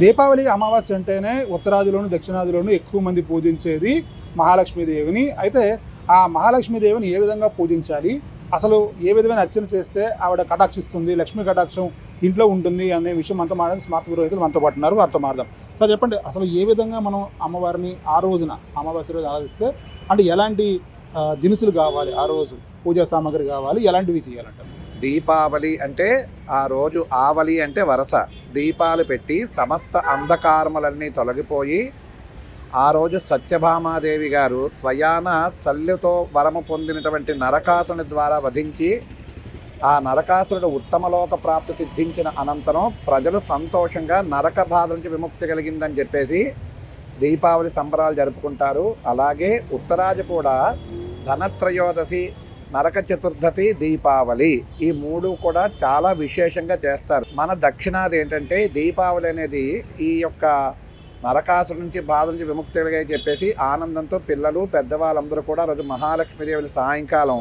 దీపావళి అమావాస్య అంటేనే ఉత్తరాదిలోను దక్షిణాదిలోను ఎక్కువ మంది పూజించేది మహాలక్ష్మీదేవిని. అయితే ఆ మహాలక్ష్మీదేవిని ఏ విధంగా పూజించాలి? అసలు ఏ విధమైన అర్చన చేస్తే ఆవిడ కటాక్షిస్తుంది లక్ష్మీ కటాక్షం ఇంట్లో ఉంటుంది అనే విషయం మనతో మాట్లాడి స్మార్ట్ పురోహితులు మనతో పాటు ఉన్నారు. వారితో మాట్లాడదాం. సార్ చెప్పండి అసలు ఏ విధంగా మనం అమ్మవారిని ఆ రోజున అమావాస్య రోజు ఆరాధిస్తే అంటే ఎలాంటి దినుసులు కావాలి ఆ రోజు? పూజా సామాగ్రి కావాలి ఎలాంటివి చేయాలంటారు? దీపావళి అంటే ఆ రోజు ఆవలి అంటే వరస. దీపాలు పెట్టి సమస్త అంధకారములన్నీ తొలగిపోయి ఆ రోజు సత్యభామాదేవి గారు స్వయాన తల్లితో వరము పొందినటువంటి నరకాసుని ద్వారా వధించి ఆ నరకాసురుడు ఉత్తమలోక ప్రాప్తి సిద్ధించిన అనంతరం ప్రజలు సంతోషంగా నరక బాధ నుంచి విముక్తి కలిగిందని చెప్పేసి దీపావళి సంబరాలు జరుపుకుంటారు. అలాగే ఉత్తరాది కూడా ధనత్రయోదశి నరక చతుర్థతి దీపావళి. ఈ మూడు కూడా చాలా విశేషంగా చేస్తారు. మన దక్షిణాది ఏంటంటే దీపావళి అనేది ఈ యొక్క నరకాసు నుంచి బాధ నుంచి విముక్తి కలిగాయి చెప్పేసి ఆనందంతో పిల్లలు పెద్దవాళ్ళందరూ కూడా రోజు మహాలక్ష్మీదేవి సాయంకాలం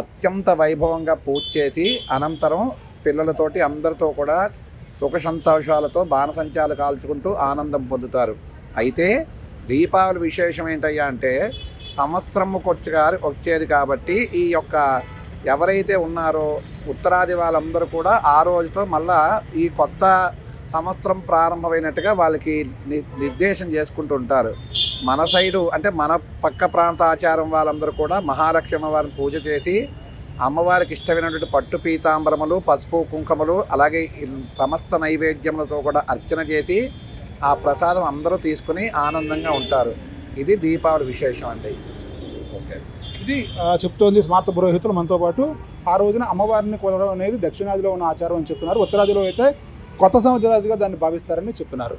అత్యంత వైభవంగా పూజ చేసి అనంతరం పిల్లలతోటి అందరితో కూడా సుఖ సంతోషాలతో బాణసంచాలు కాల్చుకుంటూ ఆనందం పొందుతారు. అయితే దీపావళి విశేషం ఏంటయ్యా అంటే సంవత్సరముకు వచ్చి వచ్చేది కాబట్టి ఈ యొక్క ఎవరైతే ఉన్నారో ఉత్తరాది వాళ్ళందరూ కూడా ఆ రోజుతో మళ్ళా ఈ కొత్త సంవత్సరం ప్రారంభమైనట్టుగా వాళ్ళకి ని నిర్దేశం చేసుకుంటూ ఉంటారు. మన సైడు అంటే మన పక్క ప్రాంత ఆచారం వాళ్ళందరూ కూడా మహాలక్ష్మి వారిని పూజ చేసి అమ్మవారికి ఇష్టమైనటువంటి పట్టు పీతాంబరములు పసుపు కుంకుమలు అలాగే సమస్త నైవేద్యములతో కూడా అర్చన చేసి ఆ ప్రసాదం అందరూ తీసుకుని ఆనందంగా ఉంటారు. ఇది దీపావళి విశేషం అండి. ఓకే. ఇది చెప్తోంది స్మార్త పురోహితులు మనతో పాటు. ఆ రోజున అమ్మవారిని కొలడం అనేది దక్షిణాదిలో ఉన్న ఆచారం అని చెప్తున్నారు. ఉత్తరాదిలో అయితే కొత్త సంవత్సరాదిగా దాన్ని భావిస్తారని చెప్తున్నారు.